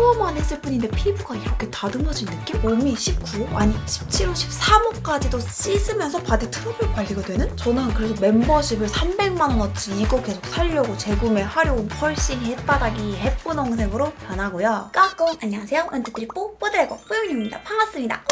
샤워만 했을 뿐인데 피부가 이렇게 다듬어진 느낌? 몸이 19호? 아니 17호, 13호까지도 씻으면서 바디 트러블 관리가 되는? 저는 그래서 멤버십을 300만 원어치 이거 계속 살려고 재구매하려고 훨씬 햇바닥이 햇분홍색으로 변하고요. 까꿍! 안녕하세요. 원투쓰리 뽀뽀드래고 뽀용입니다. 반갑습니다.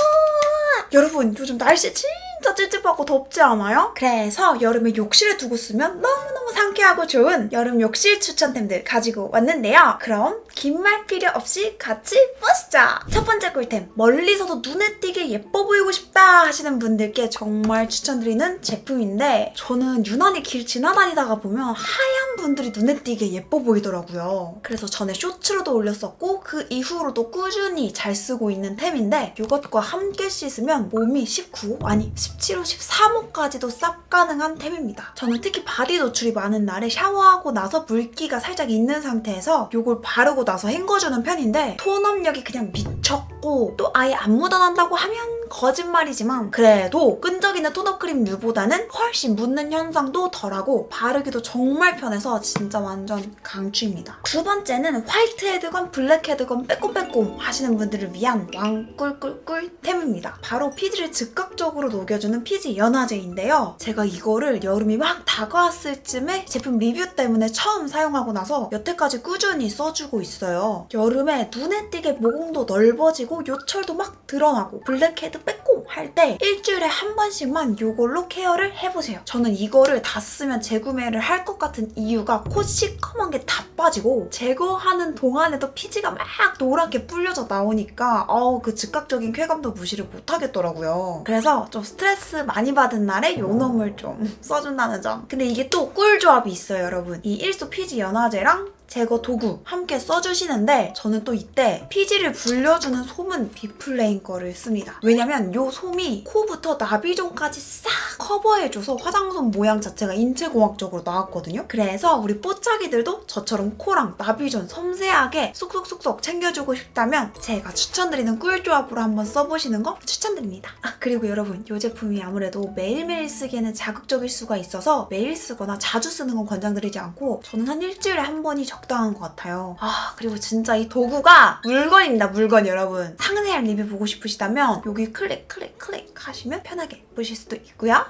여러분 요즘 날씨 진 짜 찝찝하고 덥지 않아요? 그래서 여름에 욕실에 두고 쓰면 너무너무 상쾌하고 좋은 여름 욕실 추천템들 가지고 왔는데요. 그럼 긴 말 필요 없이 같이 보시죠. 첫 번째 꿀템 멀리서도 눈에 띄게 예뻐 보이고 싶다 하시는 분들께 정말 추천드리는 제품인데 저는 유난히 길 지나다니다가 보면 하얀 분들이 눈에 띄게 예뻐 보이더라고요. 그래서 전에 쇼츠로도 올렸었고 그 이후로도 꾸준히 잘 쓰고 있는 템인데 이것과 함께 씻으면 몸이 19호 아니 17호 13호까지도 싹 가능한 템입니다. 저는 특히 바디 노출이 많은 날에 샤워하고 나서 물기가 살짝 있는 상태에서 이걸 바르고 나서 헹궈주는 편인데 톤업력이 그냥 미쳤고 또 아예 안 묻어난다고 하면 거짓말이지만 그래도 끈적이는 톤업 크림 류보다는 훨씬 묻는 현상도 덜하고 바르기도 정말 편해서 진짜 완전 강추입니다. 두 번째는 화이트 헤드건 블랙 헤드건 빼꼼빼꼼 하시는 분들을 위한 왕꿀꿀꿀 템입니다. 바로 피지를 즉각적으로 녹여주는 피지 연화제인데요. 제가 이거를 여름이 막 다가왔을 쯤에 제품 리뷰 때문에 처음 사용하고 나서 여태까지 꾸준히 써주고 있어요. 여름에 눈에 띄게 모공도 넓어지고 요철도 막 드러나고 블랙헤드 빼꼼 할때 일주일에 한 번씩만 이걸로 케어를 해보세요. 저는 이거를 다 쓰면 재구매를 할 것 같은 이유가 코 시커먼 게 다 빠지고 제거하는 동안에도 피지가 막 노랗게 불려져 나오니까 어우 그 즉각적인 쾌감도 무시를 못하겠더라고요. 그래서 좀 스트레스 많이 받은 날에 요 놈을 좀 써준다는 점. 근데 이게 또 꿀 조합이 있어요, 여러분. 이 일소 피지 연화제랑 제거 도구 함께 써주시는데 저는 또 이때 피지를 불려주는 솜은 비플레인 거를 씁니다. 왜냐면 요 솜이 코부터 나비존까지 싹 커버해줘서 화장솜 모양 자체가 인체공학적으로 나왔거든요. 그래서 우리 뽀짝이들도 저처럼 코랑 나비존 섬세하게 쏙쏙쏙쏙 챙겨주고 싶다면 제가 추천드리는 꿀조합으로 한번 써보시는 거 추천드립니다. 아 그리고 여러분 이 제품이 아무래도 매일매일 쓰기에는 자극적일 수가 있어서 매일 쓰거나 자주 쓰는 건 권장드리지 않고 저는 한 일주일에 한 번이 적 당한 것 같아요. 아 그리고 진짜 이 도구가 물건입니다 물건 여러분. 상세한 리뷰 보고 싶으시다면 여기 클릭 클릭 클릭 하시면 편하게 보실 수도 있고요.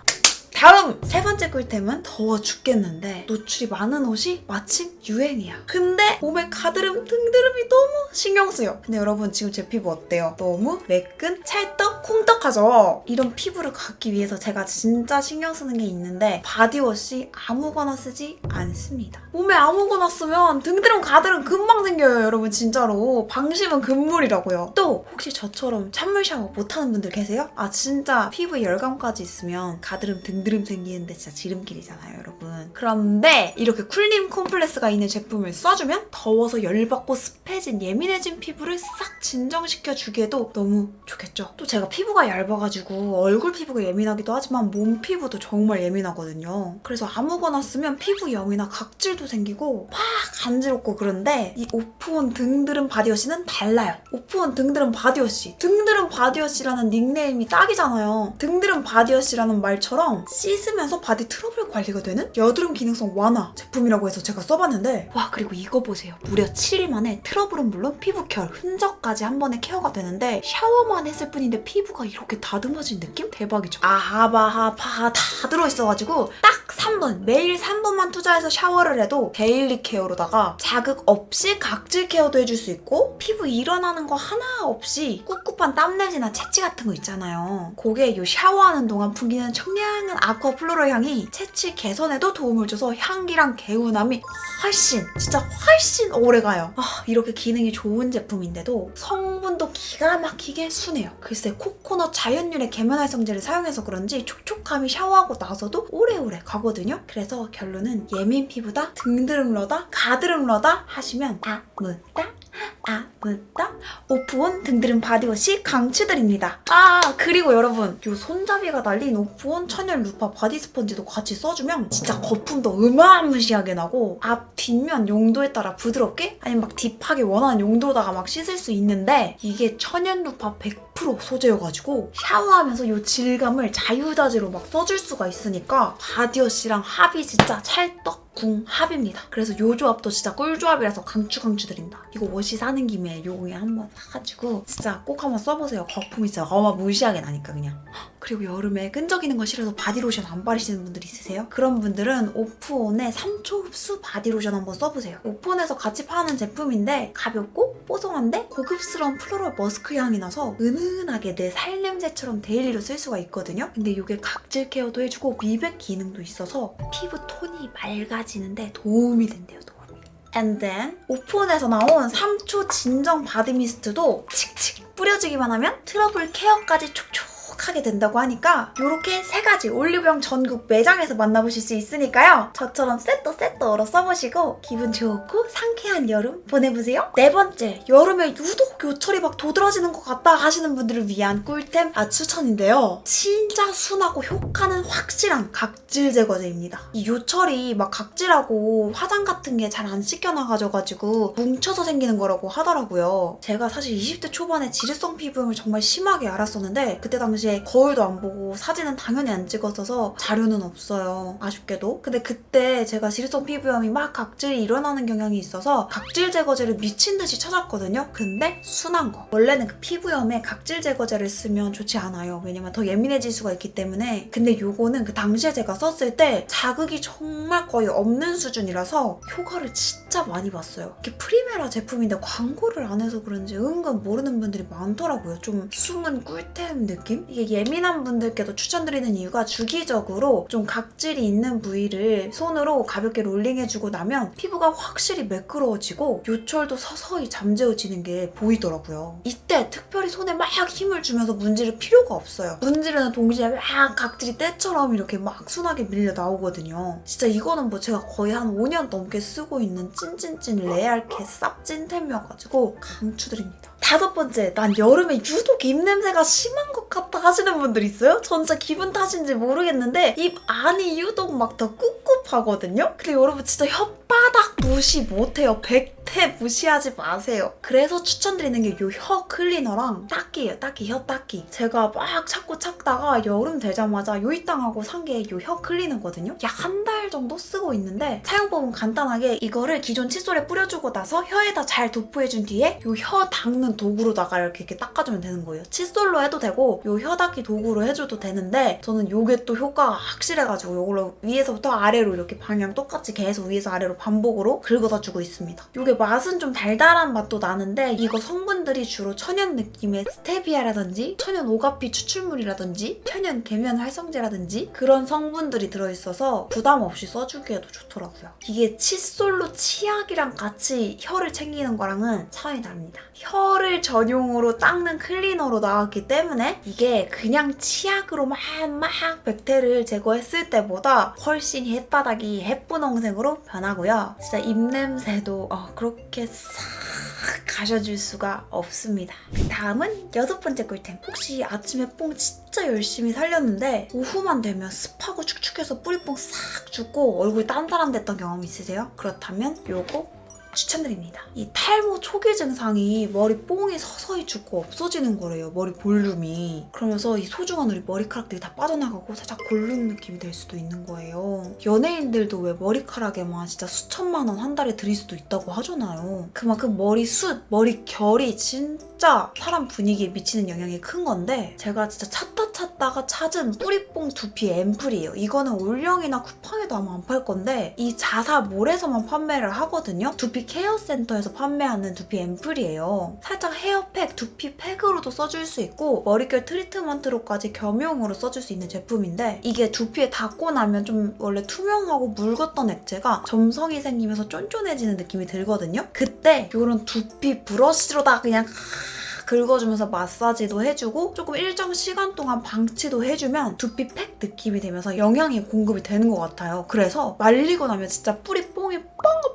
다음 세 번째 꿀템은 더워 죽겠는데 노출이 많은 옷이 마침 유행이야. 근데 몸에 가드름 등드름이 너무 신경 쓰여. 근데 여러분 지금 제 피부 어때요? 너무 매끈, 찰떡, 콩떡하죠? 이런 피부를 갖기 위해서 제가 진짜 신경 쓰는 게 있는데 바디워시 아무거나 쓰지 않습니다. 몸에 아무거나 쓰면 등드름, 가드름 금방 생겨요, 여러분 진짜로. 방심은 금물이라고요. 또 혹시 저처럼 찬물 샤워 못하는 분들 계세요? 아 진짜 피부에 열감까지 있으면 가드름, 등드름 생기는데 진짜 지름길이잖아요, 여러분. 그런데 이렇게 쿨림 콤플렉스가 있는 제품을 써주면 더워서 열받고 습해진 예민해진 피부를 싹 진정시켜 주기에도 너무 좋겠죠. 또 제가 피부가 얇아가지고 얼굴 피부가 예민하기도 하지만 몸 피부도 정말 예민하거든요. 그래서 아무거나 쓰면 피부 염이나 각질도 생기고 막 간지럽고 그런데 이 오프온 등드름 바디워시는 달라요. 오프온 등드름 바디워시. 등드름 바디워시라는 닉네임이 딱이잖아요. 등드름 바디워시라는 말처럼 씻으면서 바디 트러블 관리가 되는 여드름 기능성 완화 제품이라고 해서 제가 써봤는데 와 그리고 이거 보세요. 무려 7일 만에 트러블은 물론 피부 결, 흔적까지 한 번에 케어가 되는데 샤워만 했을 뿐인데 피부가 이렇게 다듬어진 느낌? 대박이죠. 아하바하바 다 들어있어가지고 딱 3분 매일 3분만 투자해서 샤워를 해도 데일리 케어로다가 자극 없이 각질 케어도 해줄 수 있고 피부 일어나는 거 하나 없이 꿉꿉한 땀냄새나 채취 같은 거 있잖아요. 그게 요 샤워하는 동안 풍기는 청량한 아쿠아 플로라 향이 채취 개선에도 도움을 줘서 향기랑 개운함이 훨씬 진짜 훨씬 오래가요. 아 이렇게 기능이 좋은 제품인데도 성분도 기가 막히게 순해요. 글쎄 코코넛 자연유래 계면활성제를 사용해서 그런지 촉촉함이 샤워하고 나서도 오래오래 가거든요. 그래서 결론은 예민 피부다, 등드름러다, 가드름러다 하시면 아무다 아무다 오프온 등드름 바디워시 강추드립니다. 아 그리고 여러분 요 손잡이가 달린 오프온 천연 루파 바디 스펀지도 같이 써주면 진짜 거품도 어마무시하게 나고 앞 뒷면 용도에 따라 부드럽게 아니면 막 딥하게 원하는 용도다가 막 씻을 수 있는데 이게 천연 루파 100% 소재여가지고 샤워하면서 요 질감을 자유자재로 막 써줄 수가 있으니까 바디워시랑 합이 진짜 찰떡 궁합입니다. 그래서 요 조합도 진짜 꿀조합이라서 강추 강추드립니다. 이거 옷이 사는 김에 요거에 한번 사가지고 진짜 꼭 한번 써보세요. 거품이 진짜 어마무시하게 나니까 그냥. 그리고 여름에 끈적이는 거 싫어서 바디로션 안 바르시는 분들 있으세요? 그런 분들은 오프온의 3초 흡수 바디로션 한번 써보세요. 오프온에서 같이 파는 제품인데 가볍고 뽀송한데 고급스러운 플로럴 머스크 향이 나서 은은하게 내 살냄새처럼 데일리로 쓸 수가 있거든요. 근데 이게 각질 케어도 해주고 미백 기능도 있어서 피부 톤이 맑아지는데 도움이 된대요. 도움이. And then 오프온에서 나온 3초 진정 바디 미스트도 칙칙 뿌려주기만 하면 트러블 케어까지 촉촉 하게 된다고 하니까 이렇게 세 가지 올리브영 전국 매장에서 만나보실 수 있으니까요. 저처럼 세트 세트로 써보시고 기분 좋고 상쾌한 여름 보내보세요. 네 번째, 여름에 유독 요철이 막 도드라지는 것 같다 하시는 분들을 위한 꿀템 아 추천인데요. 진짜 순하고 효과는 확실한 각질 제거제입니다. 이 요철이 막 각질하고 화장 같은 게 잘 안 씻겨나가져가지고 뭉쳐서 생기는 거라고 하더라고요. 제가 사실 20대 초반에 지르성 피부염을 정말 심하게 앓았었는데 그때 당시 에 거울도 안 보고 사진은 당연히 안 찍었어서 자료는 없어요. 아쉽게도. 근데 그때 제가 지르성 피부염이 막 각질이 일어나는 경향이 있어서 각질 제거제를 미친 듯이 찾았거든요. 근데 순한 거. 원래는 그 피부염에 각질 제거제를 쓰면 좋지 않아요. 왜냐면 더 예민해질 수가 있기 때문에. 근데 요거는 그 당시에 제가 썼을 때 자극이 정말 거의 없는 수준이라서 효과를 진짜 많이 봤어요. 이게 프리메라 제품인데 광고를 안 해서 그런지 은근 모르는 분들이 많더라고요. 좀 숨은 꿀템 느낌? 이게 예민한 분들께도 추천드리는 이유가 주기적으로 좀 각질이 있는 부위를 손으로 가볍게 롤링해주고 나면 피부가 확실히 매끄러워지고 요철도 서서히 잠재워지는 게 보이더라고요. 이때 특별히 손에 막 힘을 주면서 문지를 필요가 없어요. 문지르는 동시에 막 각질이 때처럼 이렇게 막 순하게 밀려 나오거든요. 진짜 이거는 뭐 제가 거의 한 5년 넘게 쓰고 있는 찐찐찐 레알캐 쌉찐템이어가지고 강추드립니다. 다섯 번째, 난 여름에 유독 입 냄새가 심한 것 같다 하시는 분들 있어요? 전 진짜 기분 탓인지 모르겠는데 입 안이 유독 막 더 꿉꿉하거든요? 근데 여러분 진짜 혓바닥 무시 못해요. 100 대 무시하지 마세요. 그래서 추천드리는 게요혀 클리너랑 닦기예요. 닦기, 혀 닦기. 제가 막 찾고 찾다가 여름 되자마자 요이땅하고 산게요혀 클리너거든요. 약 한 달 정도 쓰고 있는데 사용법은 간단하게 이거를 기존 칫솔에 뿌려주고 나서 혀에다 잘 도포해준 뒤에 요혀 닦는 도구로다가 이렇게, 이렇게 닦아주면 되는 거예요. 칫솔로 해도 되고 요혀 닦기 도구로 해줘도 되는데 저는 요게 또 효과가 확실해가지고 요걸로 위에서부터 아래로 이렇게 방향 똑같이 계속 위에서 아래로 반복으로 긁어다 주고 있습니다. 요게 맛은 좀 달달한 맛도 나는데 이거 성분들이 주로 천연 느낌의 스테비아라든지 천연 오가피 추출물이라든지 천연 계면 활성제라든지 그런 성분들이 들어있어서 부담 없이 써주기에도 좋더라고요. 이게 칫솔로 치약이랑 같이 혀를 챙기는 거랑은 차원이 다릅니다. 혀를 전용으로 닦는 클리너로 나왔기 때문에 이게 그냥 치약으로 막, 막 백태를 제거했을 때보다 훨씬 햇바닥이 햇분홍색으로 변하고요. 진짜 입냄새도 어, 그렇 게 싹 가셔줄 수가 없습니다. 그 다음은 여섯 번째 꿀템. 혹시 아침에 뽕 진짜 열심히 살렸는데 오후만 되면 습하고 축축해서 뿌리뽕 싹 죽고 얼굴 딴 사람 됐던 경험 있으세요? 그렇다면 요거 추천드립니다. 이 탈모 초기 증상이 머리 뽕이 서서히 죽고 없어지는 거래요. 머리 볼륨이. 그러면서 이 소중한 우리 머리카락들이 다 빠져나가고 살짝 골른 느낌이 될 수도 있는 거예요. 연예인들도 왜 머리카락에만 진짜 수천만 원 한 달에 들일 수도 있다고 하잖아요. 그만큼 머리 숱, 머리 결이 진짜 사람 분위기에 미치는 영향이 큰 건데 제가 진짜 찾다 찾다가 찾은 뿌리뽕 두피 앰플이에요. 이거는 올영이나 쿠팡에도 아마 안 팔 건데 이 자사 몰에서만 판매를 하거든요. 두피 케어 센터에서 판매하는 두피 앰플이에요. 살짝 헤어팩, 두피 팩으로도 써줄 수 있고 머릿결 트리트먼트로까지 겸용으로 써줄 수 있는 제품인데 이게 두피에 닿고 나면 좀 원래 투명하고 묽었던 액체가 점성이 생기면서 쫀쫀해지는 느낌이 들거든요. 그때 이런 두피 브러쉬로 다 그냥 긁어주면서 마사지도 해주고 조금 일정 시간 동안 방치도 해주면 두피 팩 느낌이 되면서 영양이 공급이 되는 것 같아요. 그래서 말리고 나면 진짜 뿌리 뽕이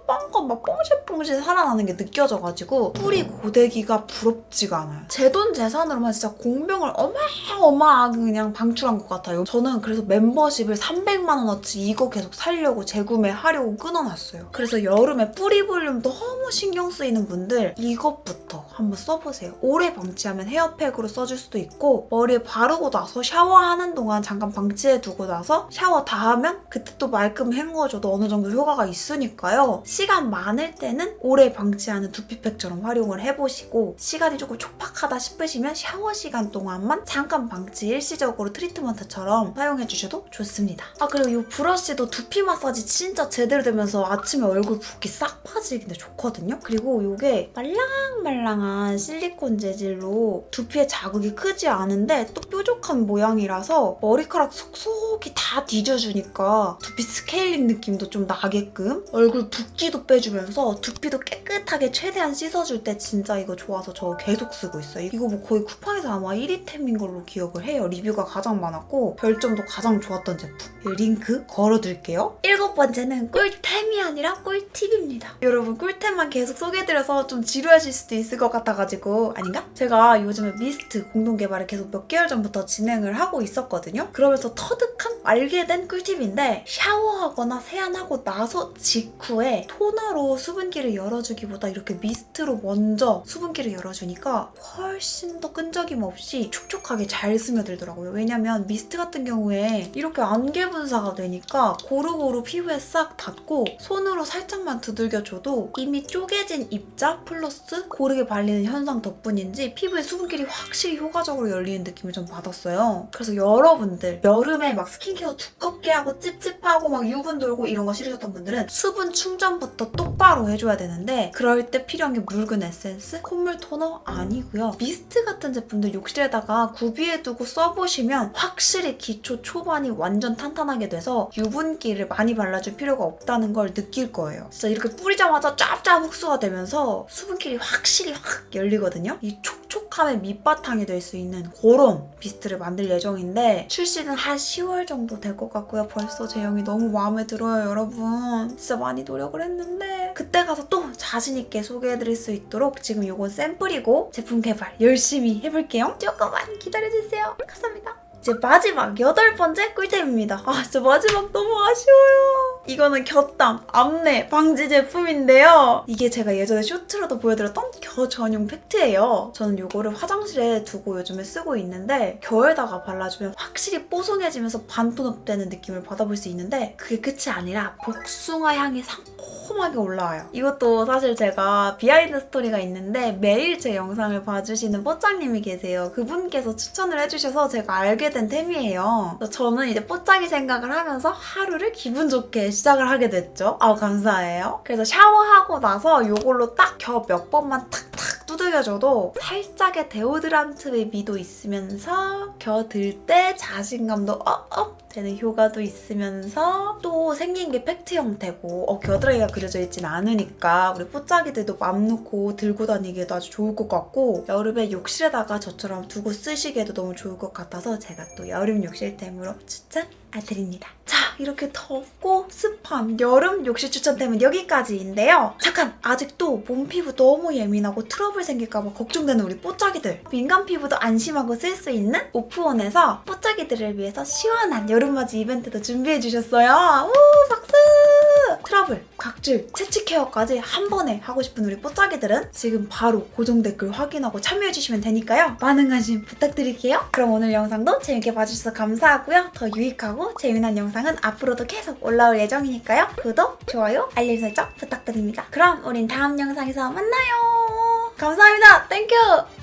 뻥긋뻥긋 막 뽕실뽕실 살아나는 게 느껴져가지고 뿌리 고데기가 부럽지가 않아요. 제 돈 재산으로만 진짜 공병을 어마어마하게 그냥 방출한 것 같아요. 저는 그래서 멤버십을 300만 원어치 이거 계속 살려고 재구매하려고 끊어놨어요. 그래서 여름에 뿌리 볼륨 너무 신경 쓰이는 분들 이것부터 한번 써보세요. 오래 방치하면 헤어팩으로 써줄 수도 있고 머리에 바르고 나서 샤워하는 동안 잠깐 방치해 두고 나서 샤워 다 하면 그때 또 말끔 헹궈줘도 어느 정도 효과가 있으니까요. 시간 많을 때는 오래 방치하는 두피팩처럼 활용을 해보시고 시간이 조금 촉박하다 싶으시면 샤워 시간 동안만 잠깐 방치 일시적으로 트리트먼트처럼 사용해 주셔도 좋습니다. 아 그리고 이 브러쉬도 두피 마사지 진짜 제대로 되면서 아침에 얼굴 붓기 싹 빠지는데 좋거든요. 그리고 이게 말랑말랑한 실리콘 재질로 두피에 자극이 크지 않은데 또 뾰족한 모양이라서 머리카락 속속이 다 뒤져주니까 두피 스케일링 느낌도 좀 나게끔 얼굴 붓기도 빼주면서 두피도 깨끗하게 최대한 씻어줄 때 진짜 이거 좋아서 저 계속 쓰고 있어요. 이거 뭐 거의 쿠팡에서 아마 1위템인 걸로 기억을 해요. 리뷰가 가장 많았고 별점도 가장 좋았던 제품. 이 링크 걸어둘게요. 일곱 번째는 꿀템이 아니라 꿀팁입니다. 여러분 꿀템만 계속 소개해드려서 좀 지루하실 수도 있을 것 같아가지고 아닌가? 제가 요즘에 미스트 공동 개발을 계속 몇 개월 전부터 진행을 하고 있었거든요. 그러면서 터득한 알게 된 꿀팁인데 샤워하거나 세안하고 나서 직후에 토너로 수분기를 열어주기보다 이렇게 미스트로 먼저 수분기를 열어주니까 훨씬 더 끈적임 없이 촉촉하게 잘 스며들더라고요. 왜냐면 미스트 같은 경우에 이렇게 안개 분사가 되니까 고루고루 피부에 싹 닿고 손으로 살짝만 두들겨줘도 이미 쪼개진 입자 플러스 고르게 발리는 현상 덕분인 지 피부에 수분길이 확실히 효과적으로 열리는 느낌을 좀 받았어요. 그래서 여러분들 여름에 막 스킨케어 두껍게 하고 찝찝하고 막 유분 돌고 이런 거 싫으셨던 분들은 수분 충전부터 똑바로 해줘야 되는데 그럴 때 필요한 게 묽은 에센스, 콧물 토너 아니고요. 미스트 같은 제품들 욕실에다가 구비해두고 써보시면 확실히 기초 초반이 완전 탄탄하게 돼서 유분기를 많이 발라줄 필요가 없다는 걸 느낄 거예요. 진짜 이렇게 뿌리자마자 짭짭 흡수가 되면서 수분길이 확실히 확 열리거든요. 이 촉촉함의 밑바탕이 될 수 있는 그런 미스트를 만들 예정인데 출시는 한 10월 정도 될 것 같고요. 벌써 제형이 너무 마음에 들어요, 여러분. 진짜 많이 노력을 했는데 그때 가서 또 자신 있게 소개해드릴 수 있도록 지금 요건 샘플이고 제품 개발 열심히 해볼게요. 조금만 기다려주세요. 감사합니다. 이제 마지막 여덟 번째 꿀템입니다. 아 진짜 마지막 너무 아쉬워요. 이거는 곁담 앞내 방지 제품인데요. 이게 제가 예전에 쇼트로도 보여드렸던 겨 전용 팩트예요. 저는 이거를 화장실에 두고 요즘에 쓰고 있는데 겨에다가 발라주면 확실히 뽀송해지면서 반톤업 되는 느낌을 받아볼 수 있는데 그게 끝이 아니라 복숭아 향이 상콤하게 올라와요. 이것도 사실 제가 비하인드 스토리가 있는데 매일 제 영상을 봐주시는 뽀짱님이 계세요. 그분께서 추천을 해주셔서 제가 알게 된 템이에요. 저는 이제 뽀짝이 생각을 하면서 하루를 기분 좋게 시작을 하게 됐죠. 아 감사해요. 그래서 샤워하고 나서 이걸로 딱 겨 몇 번만 탁탁 두들겨줘도 살짝의 데오드란트의 미도 있으면서 겨 들 때 자신감도 업업 되는 효과도 있으면서 또 생긴 게 팩트 형태고 어, 겨드랑이가 그려져 있진 않으니까 우리 뽀짝이들도 맘 놓고 들고 다니기에도 아주 좋을 것 같고 여름에 욕실에다가 저처럼 두고 쓰시기에도 너무 좋을 것 같아서 제가 또 여름 욕실템으로 추천 드립니다. 자, 이렇게 덥고 습한 여름 욕실 추천템은 여기까지인데요. 잠깐! 아직도 몸 피부 너무 예민하고 트러블 생길까봐 걱정되는 우리 뽀짝이들. 민감 피부도 안심하고 쓸 수 있는 오프온에서 뽀짝이들을 위해서 시원한 여름맞이 이벤트도 준비해 주셨어요. 우, 박수! 트러블, 각질, 채취 케어까지 한 번에 하고 싶은 우리 뽀짝이들은 지금 바로 고정 댓글 확인하고 참여해 주시면 되니까요. 많은 관심 부탁드릴게요. 그럼 오늘 영상도 재밌게 봐주셔서 감사하고요. 더 유익하고 재미난 영상은 앞으로도 계속 올라올 예정이니까요. 구독, 좋아요, 알림 설정 부탁드립니다. 그럼 우린 다음 영상에서 만나요. 감사합니다. 땡큐!